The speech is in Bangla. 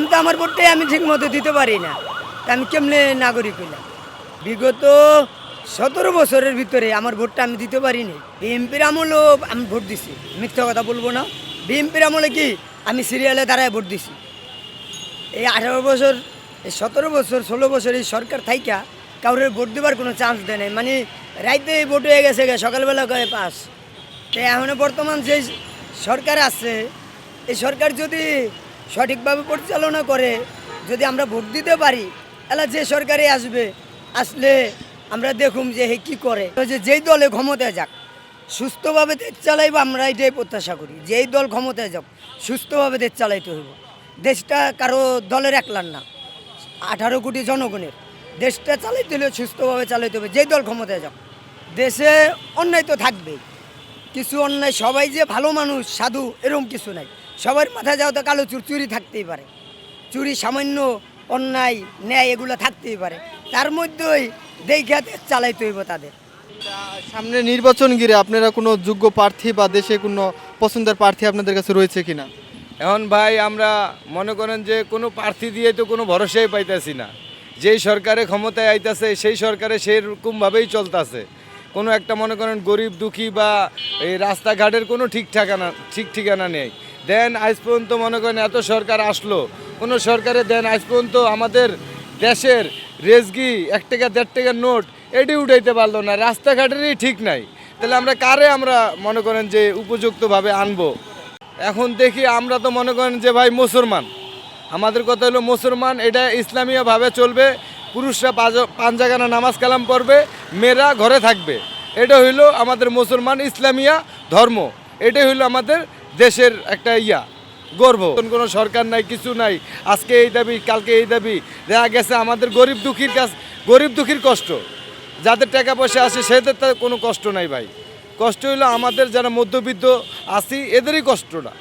আমি তো আমার ভোটটাই আমি ঠিক মতো দিতে পারি না। আমি কেমনে নাগরিক হইলাম? বিগত সতেরো বছরের ভিতরে আমার ভোটটা আমি দিতে পারিনি। বিএনপির আমলেও আমি ভোট দিছি, মিথ্যা কথা বলব না। বিএনপির আমলে কি আমি সিরিয়ালে দাঁড়ায় ভোট দিছি? এই আঠারো বছর, এই সতেরো বছর, ষোলো বছর এই সরকার থাইকা কাউরের ভোট দেবার কোনো চান্স দেয় নাই। মানে রাইতে ভোট হয়ে গেছে সকালবেলা কয়ে পাস। তো এখন বর্তমান যে সরকার আছে, এই সরকার যদি সঠিকভাবে পরিচালনা করে, যদি আমরা ভোট দিতে পারি, তাহলে যে সরকারে আসবে, আসলে আমরা দেখুম যে হে কী করে। যে যেই দলে ক্ষমতায় যাক, সুস্থভাবে দেশ চালাইব আমরা এটাই প্রত্যাশা করি। যেই দল ক্ষমতায় যাক, সুস্থভাবে দেশ চালাইতে হইব। দেশটা কারও দলের একলার না, আঠারো কোটি জনগণের। দেশটা চালাইতে হলে সুস্থভাবে চালাইতে হবে, যেই দল ক্ষমতায় যাক। দেশে অন্যায় তো থাকবেই। কিছু অন্যায়, সবাই যে ভালো মানুষ, সাধু এরকম কিছু নাই। সবার মাথায় যাও তো কালো চুর চুরি থাকতেই পারে। চুরি সামান্য অন্যায় ন্যায় এগুলো থাকতেই পারে। তার মধ্যেই দেখে দেশ চালাইতে হইব তাদের। সামনে নির্বাচন ঘিরে আপনারা কোনো যোগ্য প্রার্থী বা দেশে কোনো পছন্দের প্রার্থী আপনাদের কাছে রয়েছে কিনা? এখন ভাই আমরা মনে করেন যে কোনো প্রার্থী দিয়ে তো কোনো ভরসাই পাইতেছি না। যেই সরকারে ক্ষমতায় আইতাছে সেই সরকারে সেরকমভাবেই চলতেছে। কোনো একটা মনে করেন গরিব দুঃখী বা এই রাস্তাঘাটের কোনো ঠিক ঠিকানা ঠিক ঠিকানা নেই। দেন আজ পর্যন্ত মনে করেন এত সরকার আসলো। কোনো সরকারে দেন আজ পর্যন্ত আমাদের দেশের রেজগি এক টাকা, দেড় টাকার নোট, এটি উঠাইতে পারল না। রাস্তাঘাটেরই ঠিক নাই। তাহলে আমরা কারে আমরা মনে করেন যে উপযুক্তভাবে আনব? এখন দেখি আমরা তো মনে করেন যে ভাই মুসলমান। আমাদের কথা হলো মুসলমান, এটা ইসলামীয়ভাবে চলবে। পুরুষরা পাঞ্জাগানা নামাজ কালাম পড়বে, মেয়েরা ঘরে থাকবে। এটা হইল আমাদের মুসলমান ইসলামিয়া ধর্ম। এটাই হইল আমাদের দেশের একটা ইয়া, গর্ব। কোনো সরকার নাই, কিছু নাই। আজকে এই দাবি, কালকে এই দাবি। দেখা গেছে আমাদের গরিব দুঃখীর কাছ, গরিব দুঃখীর কষ্ট। যাদের টাকা পয়সা আসে সেদের তো কোনো কষ্ট নাই ভাই। কষ্ট হইল আমাদের যারা মধ্যবিত্ত আছি, এদেরই কষ্টটা।